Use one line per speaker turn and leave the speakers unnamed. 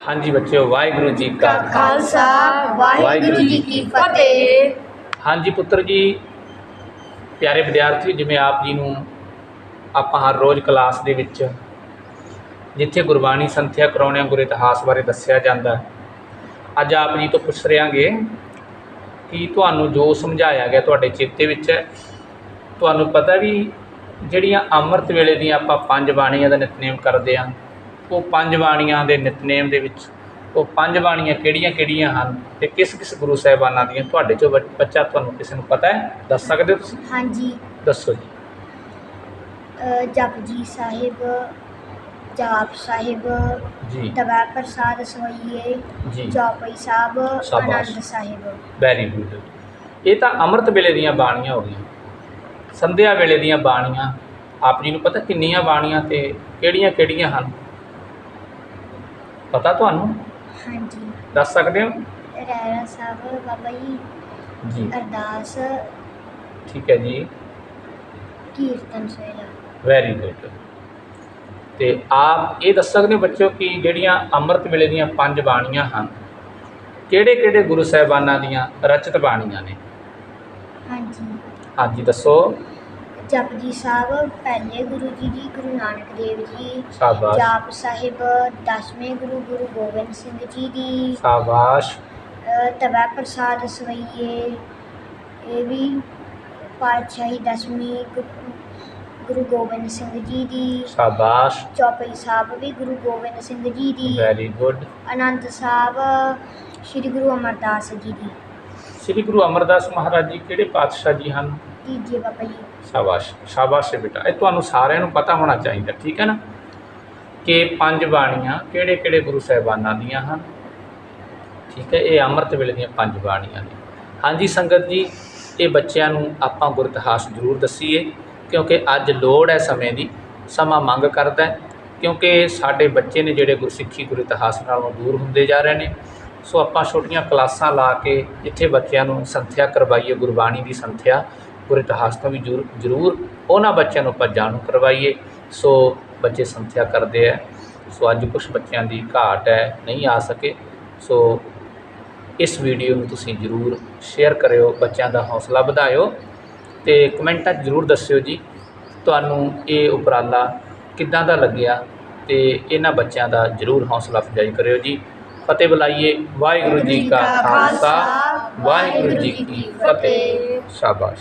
ਹਾਂਜੀ ਬੱਚਿਓ ਵਾਹਿਗੁਰੂ ਜੀ ਕਾ
ਖਾਲਸਾ ਵਾਹਿਗੁਰੂ ਜੀ ਕੀ ਫਤਿਹ।
ਹਾਂਜੀ ਪੁੱਤਰ ਜੀ ਪਿਆਰੇ ਵਿਦਿਆਰਥੀ ਜਿਵੇਂ ਆਪ ਜੀ ਨੂੰ ਆਪਾਂ ਹਰ ਰੋਜ਼ ਕਲਾਸ ਦੇ ਵਿੱਚ ਜਿੱਥੇ ਗੁਰਬਾਣੀ ਸੰਥਿਆ ਕਰਾਉਣੇ ਗੁਰ ਇਤਿਹਾਸ ਬਾਰੇ ਦੱਸਿਆ ਜਾਂਦਾ ਅੱਜ ਆਪ ਜੀ ਤੋਂ ਪੁੱਛ ਰਿਆਂਗੇ ਕਿ ਤੁਹਾਨੂੰ ਜੋ ਸਮਝਾਇਆ ਗਿਆ ਤੁਹਾਡੇ ਚੇਤੇ ਵਿੱਚ ਹੈ। ਤੁਹਾਨੂੰ ਪਤਾ ਵੀ ਜਿਹੜੀਆਂ ਅੰਮ੍ਰਿਤ ਵੇਲੇ ਦੀਆਂ ਆਪਾਂ ਪੰਜ ਬਾਣੀਆਂ ਦਾ ਨਿਤਨੇਮ ਕਰਦੇ ਹਾਂ ਉਹ ਪੰਜ ਬਾਣੀਆਂ ਦੇ ਨਿਤਨੇਮ ਦੇ ਵਿੱਚ ਉਹ ਪੰਜ ਬਾਣੀਆਂ ਕਿਹੜੀਆਂ ਕਿਹੜੀਆਂ ਹਨ ਤੇ ਕਿਸ ਕਿਸ ਗੁਰੂ ਸਾਹਿਬਾਨਾਂ ਦੀਆਂ ਤੁਹਾਡੇ ਚੋਂ ਬੱਚ- ਬੱਚਾ ਤੁਹਾਨੂੰ ਕਿਸੇ ਨੂੰ ਪਤਾ ਹੈ? ਦੱਸ ਸਕਦੇ ਹੋ ਤੁਸੀਂ?
ਹਾਂਜੀ।
ਦੱਸੋ ਜੀ।
ਅ, ਜਪਜੀ ਸਾਹਿਬ ਜਾਪ ਸਾਹਿਬ
ਜੀ।
ਤਵਾ ਪ੍ਰਸਾਦ ਸਵਈਏ
ਜੀ।
ਚੌਪਈ ਸਾਹਿਬ
ਸ਼ਾਬਾਸ਼।
ਆਨੰਦ ਸਾਹਿਬ।
ਵੈਰੀ ਗੁੱਡ ਇਹ ਤਾਂ ਅੰਮ੍ਰਿਤ ਵੇਲੇ ਦੀਆਂ ਬਾਣੀਆਂ ਹੋ ਗਈਆਂ। ਸੰਧਿਆ ਵੇਲੇ ਦੀਆਂ ਬਾਣੀਆਂ ਆਪ ਜੀ ਨੂੰ ਪਤਾ ਕਿੰਨੀਆਂ ਬਾਣੀਆਂ ਤੇ ਕਿਹੜੀਆਂ ਕਿਹੜੀਆਂ ਹਨ? ਪਤਾ ਤੁਹਾਨੂੰ?
ਹਾਂਜੀ।
ਦੱਸ ਸਕਦੇ ਹੋ?
ਰਹਿਰਾ ਸਾਹਿਬ ਬਾਬਾ ਜੀ
ਜੀ।
ਅਰਦਾਸ।
ਠੀਕ ਹੈ ਜੀ।
ਕੀਰਤਨ ਸੋਹਿਲਾ
ਵੈਰੀ ਗੁੱਡ ਤੇ ਆਪ ਇਹ ਦੱਸ ਸਕਦੇ ਹੋ ਬੱਚਿਓ ਕਿ ਜਿਹੜੀਆਂ ਅੰਮ੍ਰਿਤ ਵੇਲੇ ਦੀਆਂ ਪੰਜ ਬਾਣੀਆਂ ਹਨ ਕਿਹੜੇ ਕਿਹੜੇ ਗੁਰੂ ਸਾਹਿਬਾਨਾਂ ਦੀਆਂ ਰਚਿਤ ਬਾਣੀਆਂ ਨੇ?
ਹਾਂਜੀ।
ਹਾਂਜੀ ਦੱਸੋ।
ਜਪਜੀ ਸਾਹਿਬ ਪਹਿਲੇ ਗੁਰੂ ਜੀ ਦੀ ਗੁਰੂ ਨਾਨਕ ਦੇਵ ਜੀ।
ਸ਼ਾਬਾਸ਼।
ਜਾਪ ਸਾਹਿਬ ਦਸਵੇਂ ਗੁਰੂ ਗੁਰੂ ਗੋਬਿੰਦ ਸਿੰਘ ਜੀ ਦੀ।
ਸ਼ਾਬਾਸ਼।
ਤਵਾ ਪ੍ਰਸਾਦ ਸਵਈਏ। ਇਹ ਵੀ ਪਾਤਸ਼ਾਹੀ ਦਸਵੀਂ ਗੁਰੂ ਗੋਬਿੰਦ ਸਿੰਘ ਜੀ ਦੀ।
ਸ਼ਾਬਾਸ਼।
ਚੌਪਈ ਸਾਹਿਬ ਵੀ ਗੁਰੂ ਗੋਬਿੰਦ ਸਿੰਘ ਜੀ ਦੀ।
ਵੈਰੀ ਗੁੱਡ
ਆਨੰਦ ਸਾਹਿਬ ਸ੍ਰੀ ਗੁਰੂ ਅਮਰਦਾਸ ਜੀ ਦੀ।
ਸ੍ਰੀ ਗੁਰੂ ਅਮਰਦਾਸ ਮਹਾਰਾਜ ਜੀ ਕਿਹੜੇ ਪਾਤਸ਼ਾਹ ਜੀ ਹਨ?
ਤੀਜੇ ਬਾਬਾ ਜੀ
ਸ਼ਾਬਾਸ਼ ਸ਼ਾਬਾਸ਼ ਬੇਟਾ ਇਹ ਤੁਹਾਨੂੰ ਸਾਰਿਆਂ ਨੂੰ ਪਤਾ ਹੋਣਾ ਚਾਹੀਦਾ ਠੀਕ ਹੈ ਨਾ ਕਿ ਪੰਜ ਬਾਣੀਆਂ ਕਿਹੜੇ ਕਿਹੜੇ ਗੁਰੂ ਸਾਹਿਬਾਨਾਂ ਦੀਆਂ ਹਨ ਠੀਕ ਹੈ ਇਹ ਅੰਮ੍ਰਿਤ ਵੇਲੇ ਦੀਆਂ ਪੰਜ ਬਾਣੀਆਂ ਨੇ ਹਾਂਜੀ ਸੰਗਤ ਜੀ ਇਹ ਬੱਚਿਆਂ ਨੂੰ ਆਪਾਂ ਗੁਰ ਇਤਿਹਾਸ ਜ਼ਰੂਰ ਦੱਸੀਏ ਕਿਉਂਕਿ ਅੱਜ ਲੋੜ ਹੈ ਸਮੇਂ ਦੀ ਸਮਾਂ ਮੰਗ ਕਰਦਾ ਹੈ ਕਿਉਂਕਿ ਸਾਡੇ ਬੱਚੇ ਨੇ ਜਿਹੜੇ ਗੁਰਸਿੱਖੀ ਗੁਰ ਇਤਿਹਾਸ ਨਾਲੋਂ ਦੂਰ ਹੁੰਦੇ ਜਾ ਰਹੇ ਨੇ ਸੋ ਆਪਾਂ ਛੋਟੀਆਂ ਕਲਾਸਾਂ ਲਾ ਕੇ ਜਿੱਥੇ ਬੱਚਿਆਂ ਨੂੰ ਸੰਥਿਆ ਕਰਵਾਈਏ ਗੁਰਬਾਣੀ ਦੀ ਸੰਥਿਆ ਗੁਰ ਇਤਿਹਾਸ ਤੋਂ ਵੀ ਜ਼ਰੂਰ ਜ਼ਰੂਰ ਉਹਨਾਂ ਬੱਚਿਆਂ ਨੂੰ ਆਪਾਂ ਜਾਣੂ ਕਰਵਾਈਏ। ਸੋ ਬੱਚੇ ਸੰਥਿਆ ਕਰਦੇ ਆ। ਸੋ ਅੱਜ ਕੁਝ ਬੱਚਿਆਂ ਦੀ ਘਾਟ ਹੈ ਨਹੀਂ ਆ ਸਕੇ। ਸੋ ਇਸ ਵੀਡੀਓ ਨੂੰ ਤੁਸੀਂ ਜ਼ਰੂਰ ਸ਼ੇਅਰ ਕਰਿਓ ਬੱਚਿਆਂ ਦਾ ਹੌਸਲਾ ਵਧਾਇਓ ਤੇ ਕਮੈਂਟਾਂ 'ਚ ਜ਼ਰੂਰ ਦੱਸਿਓ ਜੀ ਤੁਹਾਨੂੰ ਇਹ ਉਪਰਾਲਾ ਕਿੱਦਾਂ ਦਾ ਲੱਗਿਆ ਤੇ ਇਹਨਾਂ ਬੱਚਿਆਂ ਦਾ ਜ਼ਰੂਰ ਹੌਸਲਾ ਅਫਜ਼ਾਈ ਕਰਿਓ ਜੀ। ਫਤਿਹ ਬੁਲਾਈਏ ਵਾਹਿਗੁਰੂ ਜੀ ਕਾ ਖਾਲਸਾ ਵਾਹਿਗੁਰੂ ਜੀ ਕੀ ਫਤਿਹ। ਸ਼ਾਬਾਸ਼।